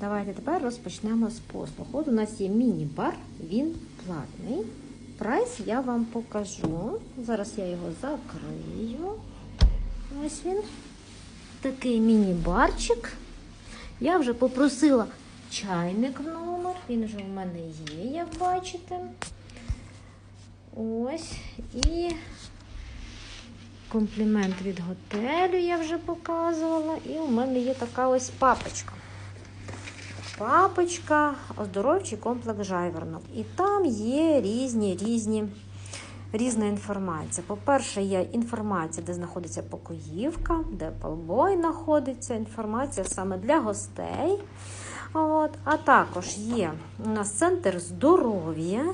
Давайте тепер розпочнемо з послуг. От у нас є міні-бар, він платний. Прайс я вам покажу. Зараз я його закрию. Ось він. Такий міні-барчик. Я вже попросила чайник в номер. Він вже у мене є, як бачите. Ось. І комплімент від готелю я вже показувала. І у мене є така ось папочка. Папочка, оздоровчий комплекс жайворонок. І там є різні різні. Різна інформація. По-перше, є інформація, де знаходиться покоївка, де полбой знаходиться, інформація саме для гостей. От. А також є у нас центр здоров'я,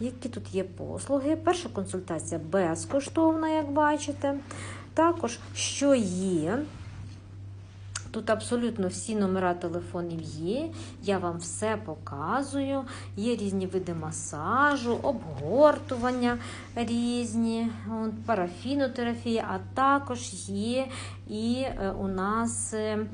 які тут є послуги. Перша консультація безкоштовна, як бачите. Також, що є, Тут абсолютно всі номера телефонів є. Я вам все показую. Є різні види масажу, обгортування різні, от, парафінотерапія, а також є і е, у нас е,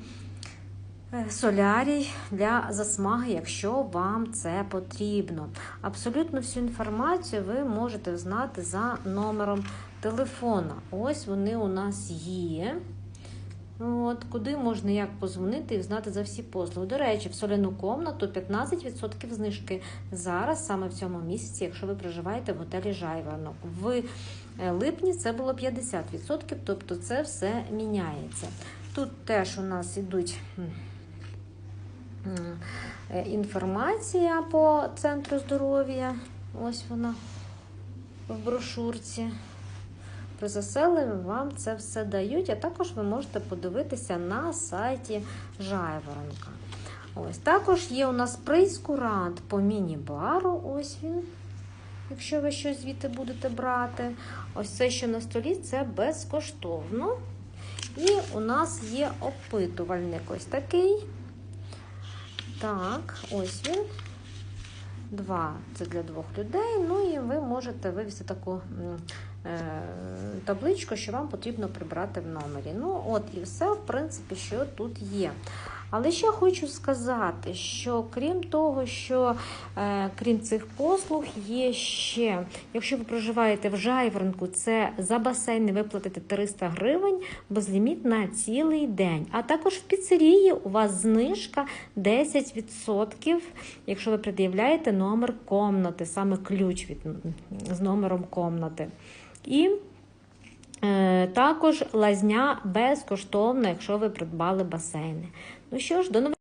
е, солярій для засмаги, якщо вам це потрібно. Абсолютно всю інформацію ви можете знати за номером телефона. Ось вони у нас є. От, Куди можна як позвонити і знати за всі послуги. До речі, в соляну комнату 15% знижки зараз, саме в цьому місяці, якщо ви проживаєте в готелі Жайворонок. В липні це було 50%, тобто це все міняється. Тут теж у нас ідуть інформація по центру здоров'я. Ось вона в брошурці. При заселенні вам це все дають, а також ви можете подивитися на сайті Жайворонка. Ось Також є у нас прейскурант по міні-бару. Ось він, якщо ви щось звідти будете брати. Ось це, що на столі, це безкоштовно. І у нас є опитувальник ось такий. Так, ось він. Два це для двох людей. Ну і ви можете вивести таку табличку, що вам потрібно прибрати в номері. Ну, от і все, в принципі, що тут є. Але ще хочу сказати, що крім того, що е, крім цих послуг, є ще, якщо ви проживаєте в Жайворонку, це за басейн не виплатите 300 гривень, безліміт на цілий день. А також в піцерії у вас знижка 10%, якщо ви пред'являєте номер комнати, саме ключ від, з номером комнати. І е, також лазня безкоштовна, якщо ви придбали басейни. Ну що ж, до нових